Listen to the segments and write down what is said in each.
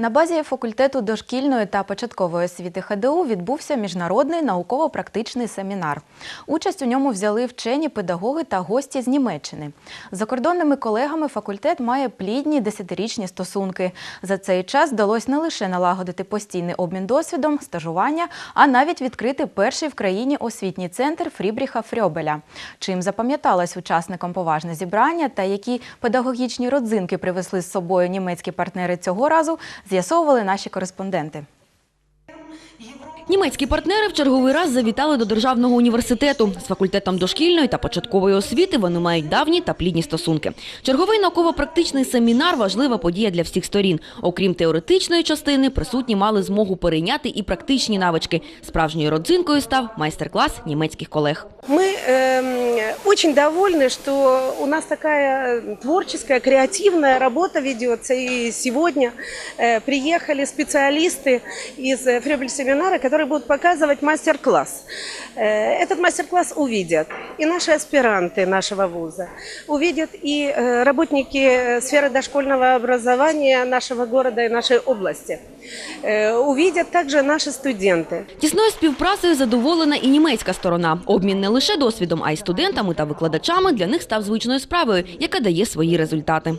На базі факультету дошкільної та початкової освіти ХДУ відбувся міжнародний науково-практичний семінар. Участь у ньому взяли вчені, педагоги та гості з Німеччини. З закордонними колегами факультет має плідні десятирічні стосунки. За цей час вдалося не лише налагодити постійний обмін досвідом, стажування, а навіть відкрити перший в країні освітній центр Фрібріха Фрьобеля. Чим запам'яталось учасникам поважне зібрання та які педагогічні родзинки привезли з собою німецькі партнери цього разу, з'ясовували наші кореспонденти. Німецькі партнери в черговий раз завітали до державного університету. З факультетом дошкільної та початкової освіти вони мають давні та плідні стосунки. Черговий науково-практичний семінар важлива подія для всіх сторін. Окрім теоретичної частини, присутні мали змогу перейняти і практичні навички. Справжньою родзинкою став майстер-клас німецьких колег. Мы эм, очень довольны, что у нас такая творческая, креативная работа ведется. И сегодня э, приехали специалисты из э, Фребель-семинара, которые будут показывать мастер-класс. Э, этот мастер-класс увидят и наши аспиранты нашего вуза, увидят и э, работники э, сферы дошкольного образования нашего города и нашей области. Э, увидят также наши студенты. Тісною співпрацею задоволена і німецька сторона. Обмін не лише досвідом, а й студентами та викладачами для них став звичною справою, яка дає свої результати.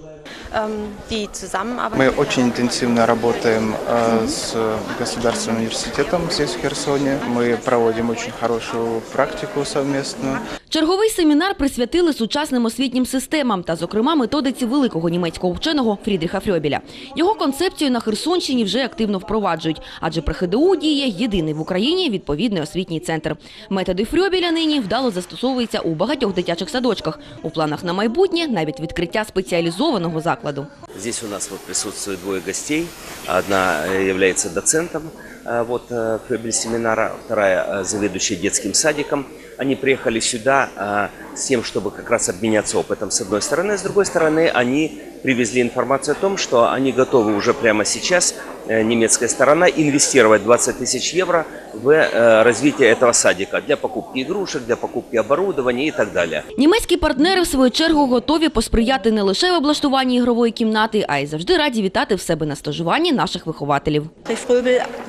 Ähm, die Zusammenarbeit. Мы очень интенсивно работаем э, с Государственным университетом здесь, в Херсоне. Мы проводим очень хорошую практику совместную. Черговий семінар присвятили сучасним освітнім системам та, зокрема, методиці великого німецького вченого Фрідріха Фрьобеля. Його концепцію на Херсонщині вже активно впроваджують, адже при ХДУ діє єдиний в Україні відповідний освітній центр. Методи Фрьобеля нині вдало застосовуються у багатьох дитячих садочках. У планах на майбутнє навіть відкриття спеціалізованого закладу. Здесь у нас вот присутствует двое гостей. Одна э, является доцентом э, вот, э, Фребель семинара, вторая э, заведующая детским садиком. Они приехали сюда э, с тем, чтобы как раз обменяться опытом с одной стороны. С другой стороны, они привезли информацию о том, что они готовы уже прямо сейчас, э, немецкая сторона, инвестировать 20 тысяч евро в э, развитие этого садика для покупки игрушек, для покупки оборудования и так далее. Німецькі партнери, в свою чергу, готові посприяти не лише в облаштуванні ігрової кімнати, а й завжди раді вітати в себе на стажуванні наших вихователів.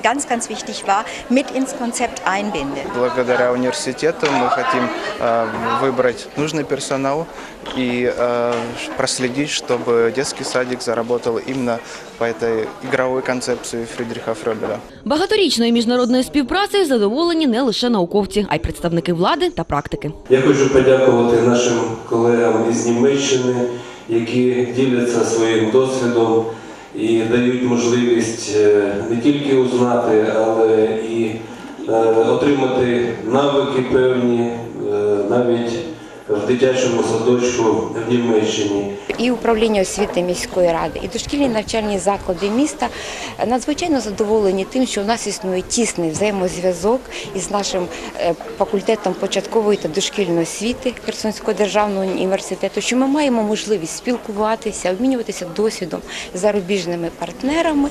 Fröbel ganz, ganz wichtig war, mit ins Konzept einbinden. Благодаря университету мы хотим э, выбрать нужный персонал и э, проследить, чтобы детский садик заработал именно по этой игровой концепции Фридриха Фрёбеля. Багаторічною міжнародною співпрацею задоволені не лише науковці, а й представники влади та практики. Я хочу подякувати нашим колегам із Німеччини, які діляться своїм досвідом і дають можливість е, не тільки узнати, але і е, отримати навики певні е, навіть в дитячому садочку в Німеччині. і управління освіти міської ради, і дошкільні навчальні заклади міста надзвичайно задоволені тим, що у нас існує тісний взаємозв'язок із нашим е, факультетом початкової та дошкільної освіти Херсонського державного університету, що ми маємо можливість спілкуватися, обмінюватися досвідом з зарубіжними партнерами.